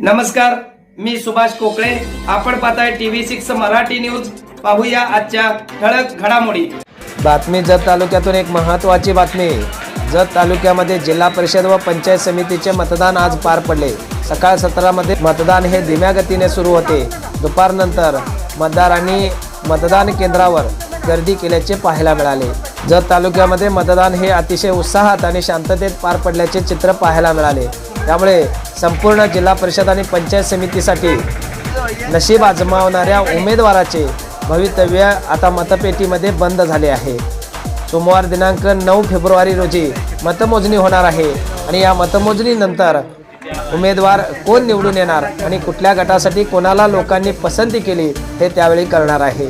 नमस्कार मी सुभाष कोकळे. आपण पाहताय टीव्ही सिक्स मराठी न्यूज. पाहूया आजच्या ठळक घडामोडी. बातमी जत तालुक्यातून एक महत्त्वाची बातमी. जत तालुक्यामध्ये जिल्हा परिषद व पंचायत समितीचे मतदान आज पार पडले. सकाळ सत्रामध्ये मतदान हे धीम्या गतीने सुरू होते. दुपारनंतर मतदारांनी मतदान केंद्रावर गर्दी केल्याचे पाहायला मिळाले. जत तालुक्यामध्ये मतदान हे अतिशय उत्साहात आणि शांततेत पार पडल्याचे चित्र पाहायला मिळाले. त्यामुळे संपूर्ण जिल्हा परिषद आणि पंचायत समितीसाठी नशीब आजमावणाऱ्या उमेदवाराचे भवितव्य आता मतपेटीमध्ये बंद झाले आहे. सोमवार दिनांक नऊ फेब्रुवारी रोजी मतमोजणी होणार आहे आणि या मतमोजणीनंतर उमेदवार कोण निवडून येणार आणि कुठल्या गटासाठी कोणाला लोकांनी पसंती केली हे त्यावेळी करणार आहे.